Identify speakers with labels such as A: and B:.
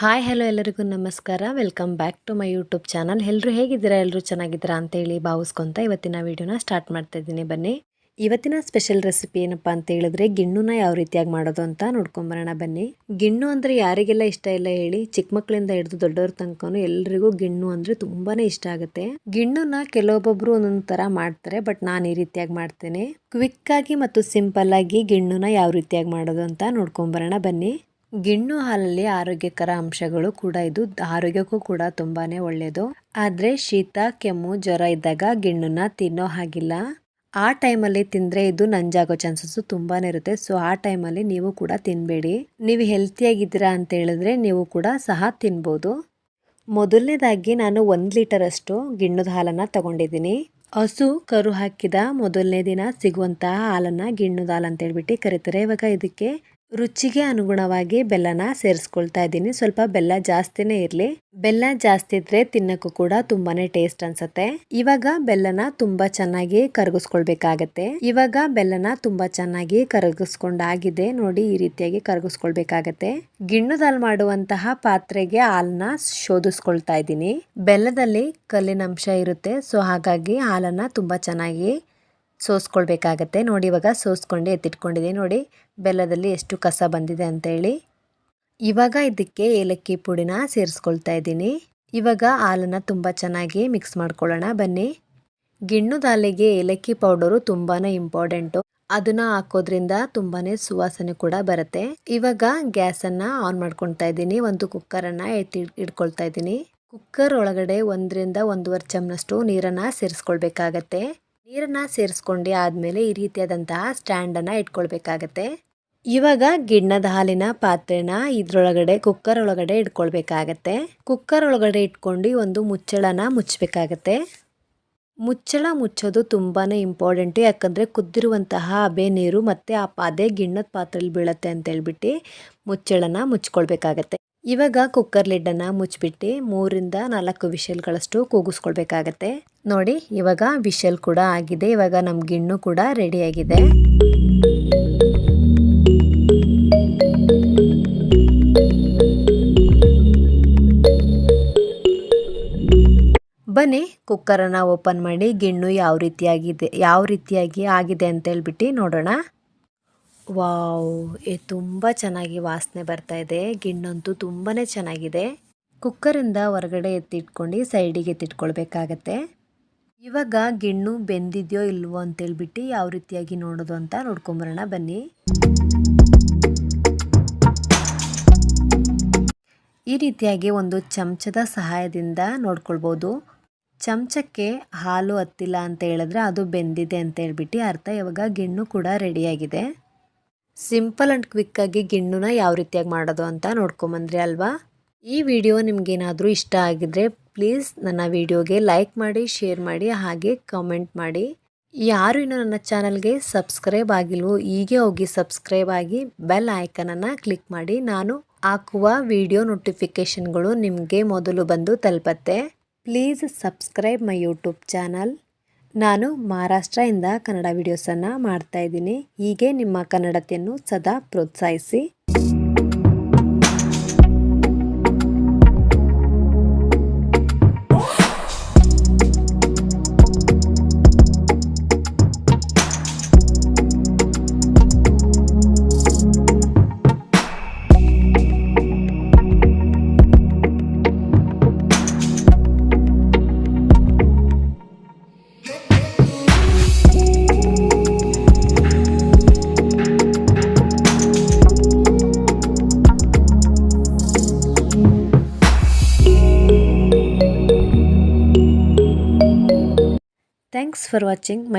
A: Hi, hello ಎಲ್ಲರಿಗೂ ನಮಸ್ಕಾರ. Welcome back to my YouTube channel ಎಲ್ಲರೂ ಹೇಗಿದ್ದೀರಾ? ಎಲ್ಲರೂ ಚೆನ್ನಾಗಿದ್ದೀರಾ ಅಂತೇಳಿ ಭಾವಿಸ್ಕೊಂತ ಇವತ್ತಿನ ವೀಡಿಯೋನ ಸ್ಟಾರ್ಟ್ ಮಾಡ್ತಾ ಇದ್ದೀನಿ. ಬನ್ನಿ. ಇವತ್ತಿನ ಸ್ಪೆಷಲ್ ರೆಸಿಪಿ ಏನಪ್ಪಾ ಅಂತ ಹೇಳಿದ್ರೆ ಗಿಣ್ಣುನ ಯಾವ ರೀತಿಯಾಗಿ ಮಾಡೋದು ಅಂತ ನೋಡ್ಕೊಂಬರೋಣ. ಬನ್ನಿ. ಗಿಣ್ಣು ಅಂದರೆ ಯಾರಿಗೆಲ್ಲ ಇಷ್ಟ ಇಲ್ಲ ಹೇಳಿ, ಚಿಕ್ಕ ಮಕ್ಕಳಿಂದ ಹಿಡಿದು ದೊಡ್ಡವ್ರ ತನಕನು ಎಲ್ರಿಗೂ ಗಿಣ್ಣು ಅಂದ್ರೆ ತುಂಬಾನೇ ಇಷ್ಟ ಆಗುತ್ತೆ. ಗಿಣ್ಣುನ ಕೆಲವೊಬ್ಬೊಬ್ರು ಒಂದೊಂದು ತರ ಮಾಡ್ತಾರೆ ಬಟ್ ನಾನು ಈ ರೀತಿಯಾಗಿ ಮಾಡ್ತೇನೆ. ಕ್ವಿಕ್ ಆಗಿ ಮತ್ತು ಸಿಂಪಲ್ ಆಗಿ ಗಿಣ್ಣುನ ಯಾವ ರೀತಿಯಾಗಿ ಮಾಡೋದು ಅಂತ ನೋಡ್ಕೊಂಬರೋಣ. ಬನ್ನಿ. ಗಿಣ್ಣು ಹಾಲಲ್ಲಿ ಆರೋಗ್ಯಕರ ಅಂಶಗಳು ಕೂಡ ಇದು. ಆರೋಗ್ಯಕ್ಕೂ ಕೂಡ ತುಂಬಾನೇ ಒಳ್ಳೆಯದು ಆದ್ರೆ ಶೀತ, ಕೆಮ್ಮು, ಜ್ವರ ಇದ್ದಾಗ ಗಿಣ್ಣನ್ನ ತಿನ್ನೋ ಹಾಗಿಲ್ಲ. ಆ ಟೈಮಲ್ಲಿ ತಿಂದ್ರೆ ಇದು ನಂಜಾಗೋ ಚಾನ್ಸಸ್ ತುಂಬಾನೇ ಇರುತ್ತೆ. ಸೊ ಆ ಟೈಮಲ್ಲಿ ನೀವು ಕೂಡ ತಿನ್ನಬೇಡಿ ನೀವು ಹೆಲ್ತಿಯಾಗಿದ್ದೀರಾ ಅಂತ ಹೇಳಿದ್ರೆ ನೀವು ಕೂಡ ಸಹ ತಿನ್ಬೋದು. ಮೊದಲನೇದಾಗಿ ನಾನು ಒಂದು ಲೀಟರ್ ಅಷ್ಟು ಗಿಣ್ಣದ ಹಾಲನ್ನ ತಗೊಂಡಿದ್ದೀನಿ. ಹಸು, ಕರು ಹಾಕಿದ ಮೊದಲನೇ ದಿನ ಸಿಗುವಂತಹ ಹಾಲನ್ನ ಗಿಣ್ಣದ ಹಾಲು ಅಂತ ಹೇಳ್ಬಿಟ್ಟು ಕರೀತಾರೆ. ಇವಾಗ ಇದಕ್ಕೆ ರುಚಿಗೆ ಅನುಗುಣವಾಗಿ ಬೆಲ್ಲನ ಸೇರಿಸ್ಕೊಳ್ತಾ ಇದ್ದೀನಿ. ಸ್ವಲ್ಪ ಬೆಲ್ಲ ಜಾಸ್ತಿನೇ ಇರಲಿ. ಬೆಲ್ಲ ಜಾಸ್ತಿ ಇದ್ರೆ ತಿನ್ನಕ್ಕೂ ಕೂಡ ತುಂಬಾನೇ ಟೇಸ್ಟ್ ಅನ್ಸುತ್ತೆ. ಇವಾಗ ಬೆಲ್ಲನ ತುಂಬಾ ಚೆನ್ನಾಗಿ ಕರಗಿಸ್ಕೊಳ್ಬೇಕಾಗತ್ತೆ. ಇವಾಗ ಬೆಲ್ಲನ ತುಂಬಾ ಚೆನ್ನಾಗಿ ಕರಗಿಸ್ಕೊಂಡಾಗಿದೆ. ನೋಡಿ ಈ ರೀತಿಯಾಗಿ ಕರಗಿಸ್ಕೊಳ್ಬೇಕಾಗತ್ತೆ. ಗಿಣ್ಣದಾಲ್ ಮಾಡುವಂತಹ ಪಾತ್ರೆಗೆ ಹಾಲನ್ನ ಶೋಧಿಸ್ಕೊಳ್ತಾ ಇದ್ದೀನಿ. ಬೆಲ್ಲದಲ್ಲಿ ಕಲ್ಲಿನ ಅಂಶ ಇರುತ್ತೆ. ಸೊ ಹಾಗಾಗಿ ಹಾಲನ್ನ ತುಂಬಾ ಚೆನ್ನಾಗಿ ಸೋಸ್ಕೊಳ್ಬೇಕಾಗತ್ತೆ. ನೋಡಿ ಇವಾಗ ಸೋಸ್ಕೊಂಡು ಎತ್ತಿಟ್ಕೊಂಡಿದ್ದೀನಿ ನೋಡಿ ಬೆಲ್ಲದಲ್ಲಿ ಎಷ್ಟು ಕಸ ಬಂದಿದೆ ಅಂತೇಳಿ. ಇವಾಗ ಇದಕ್ಕೆ ಏಲಕ್ಕಿ ಪುಡಿನ ಸೇರಿಸ್ಕೊಳ್ತಾ ಇದ್ದೀನಿ. ಇವಾಗ ಹಾಲನ್ನು ತುಂಬ ಚೆನ್ನಾಗಿ ಮಿಕ್ಸ್ ಮಾಡ್ಕೊಳ್ಳೋಣ. ಬನ್ನಿ. ಗಿಣ್ಣು ದಾಲಿಗೆ ಏಲಕ್ಕಿ ಪೌಡರು ತುಂಬಾ ಇಂಪಾರ್ಟೆಂಟು. ಅದನ್ನ ಹಾಕೋದ್ರಿಂದ ತುಂಬಾ ಸುವಾಸನೆ ಕೂಡ ಬರುತ್ತೆ. ಇವಾಗ ಗ್ಯಾಸನ್ನು ಆನ್ ಮಾಡ್ಕೊಳ್ತಾ ಇದ್ದೀನಿ. ಒಂದು ಕುಕ್ಕರನ್ನು ಎತ್ತಿ ಇಟ್ಕೊಳ್ತಾ ಇದ್ದೀನಿ. ಕುಕ್ಕರ್ ಒಳಗಡೆ ಒಂದರಿಂದ ಒಂದೂವರೆ ಚಮನಷ್ಟು ನೀರನ್ನು ಸೇರಿಸ್ಕೊಳ್ಬೇಕಾಗತ್ತೆ. ನೀರನ್ನ ಸೇರಿಸ್ಕೊಂಡು ಆದಮೇಲೆ ಈ ರೀತಿಯಾದಂತಹ ಸ್ಟ್ಯಾಂಡನ್ನು ಇಟ್ಕೊಳ್ಬೇಕಾಗತ್ತೆ. ಇವಾಗ ಗಿಣ್ಣದ ಹಾಲಿನ ಪಾತ್ರೆನ ಇದ್ರೊಳಗಡೆ ಕುಕ್ಕರ್ ಒಳಗಡೆ ಇಟ್ಕೊಳ್ಬೇಕಾಗತ್ತೆ. ಕುಕ್ಕರ್ ಒಳಗಡೆ ಇಟ್ಕೊಂಡು ಒಂದು ಮುಚ್ಚಳನ ಮುಚ್ಚಬೇಕಾಗತ್ತೆ. ಮುಚ್ಚಳ ಮುಚ್ಚೋದು ತುಂಬಾ ಇಂಪಾರ್ಟೆಂಟು, ಯಾಕಂದರೆ ಕುದ್ದಿರುವಂತಹ ಅಬೆ ನೀರು ಮತ್ತು ಆ ಪಾದೆ ಗಿಣ್ಣದ ಪಾತ್ರೆಯಲ್ಲಿ ಬೀಳತ್ತೆ ಅಂತ ಹೇಳ್ಬಿಟ್ಟು ಮುಚ್ಚಳನ ಮುಚ್ಕೊಳ್ಬೇಕಾಗತ್ತೆ. ಇವಾಗ ಕುಕ್ಕರ್ ಲಿಡ್ಡನ್ನು ಮುಚ್ಚಿಬಿಟ್ಟು ಮೂರಿಂದ ನಾಲ್ಕು ವಿಷಲ್ಗಳಷ್ಟು ಕೂಗಿಸ್ಕೊಳ್ಬೇಕಾಗತ್ತೆ. ನೋಡಿ, ಇವಾಗ ವಿಷಲ್ ಕೂಡ ಆಗಿದೆ. ಇವಾಗ ನಮ್ಮ ಗಿಣ್ಣು ಕೂಡ ರೆಡಿಯಾಗಿದೆ ಬನ್ನಿ ಕುಕ್ಕರನ್ನು ಓಪನ್ ಮಾಡಿ ಗಿಣ್ಣು ಯಾವ ರೀತಿಯಾಗಿದೆ ಯಾವ ರೀತಿಯಾಗಿ ಆಗಿದೆ ಅಂತ ಹೇಳ್ಬಿಟ್ಟು ನೋಡೋಣ. ವಾವ್ ಇದು ತುಂಬ ಚೆನ್ನಾಗಿ ವಾಸನೆ ಬರ್ತಾ ಇದೆ. ಗಿಣ್ಣಂತೂ ತುಂಬಾ ಚೆನ್ನಾಗಿದೆ. ಕುಕ್ಕರಿಂದ ಹೊರಗಡೆ ಎತ್ತಿಟ್ಕೊಂಡು ಸೈಡಿಗೆ ಎತ್ತಿಟ್ಕೊಳ್ಬೇಕಾಗತ್ತೆ. ಇವಾಗ ಗಿಣ್ಣು ಬೆಂದಿದೆಯೋ ಇಲ್ವೋ ಅಂತೇಳ್ಬಿಟ್ಟು ಯಾವ ರೀತಿಯಾಗಿ ನೋಡೋದು ಅಂತ ನೋಡ್ಕೊಂಬರೋಣ, ಬನ್ನಿ. ಈ ರೀತಿಯಾಗಿ ಒಂದು ಚಮಚದ ಸಹಾಯದಿಂದ ನೋಡ್ಕೊಳ್ಬೋದು. ಚಮಚಕ್ಕೆ ಹಾಲು ಹತ್ತಿಲ್ಲ ಅಂತ ಹೇಳಿದ್ರೆ ಅದು ಬೆಂದಿದೆ ಅಂತ ಹೇಳ್ಬಿಟ್ಟು ಅರ್ಥ, ಇವಾಗ ಗಿಣ್ಣು ಕೂಡ ರೆಡಿಯಾಗಿದೆ. ಸಿಂಪಲ್ ಆ್ಯಂಡ್ ಕ್ವಿಕ್ಕಾಗಿ ಗಿಣ್ಣುನ ಯಾವ ರೀತಿಯಾಗಿ ಮಾಡೋದು ಅಂತ ನೋಡ್ಕೊಂಬಂದ್ರಿ ಅಲ್ವಾ? ಈ ವಿಡಿಯೋ ನಿಮಗೇನಾದರೂ ಇಷ್ಟ ಆಗಿದ್ರೆ ಪ್ಲೀಸ್ ನನ್ನ ವಿಡಿಯೋಗೆ ಲೈಕ್ ಮಾಡಿ, ಶೇರ್ ಮಾಡಿ, ಹಾಗೆ ಕಮೆಂಟ್ ಮಾಡಿ. ಯಾರು ಇನ್ನೂ ನನ್ನ ಚಾನಲ್ಗೆ ಸಬ್ಸ್ಕ್ರೈಬ್ ಆಗಿಲ್ವೋ ಹೀಗೆ ಹೋಗಿ ಸಬ್ಸ್ಕ್ರೈಬ್ ಆಗಿ ಬೆಲ್ ಐಕನನ್ನು ಕ್ಲಿಕ್ ಮಾಡಿ. ನಾನು ಹಾಕುವ ವಿಡಿಯೋ ನೋಟಿಫಿಕೇಷನ್ಗಳು ನಿಮಗೆ ಮೊದಲು ಬಂದು ತಲುಪತ್ತೆ. Please subscribe my YouTube channel. ನಾನು ಮಹಾರಾಷ್ಟ್ರದಿಂದ ಕನ್ನಡ ವಿಡಿಯೋಸನ್ನು ಮಾಡ್ತಾಯಿದ್ದೀನಿ ಹೀಗೆ ನಿಮ್ಮ ಕನ್ನಡತೆಯನ್ನು ಸದಾ ಪ್ರೋತ್ಸಾಹಿಸಿ. Thanks for watching. My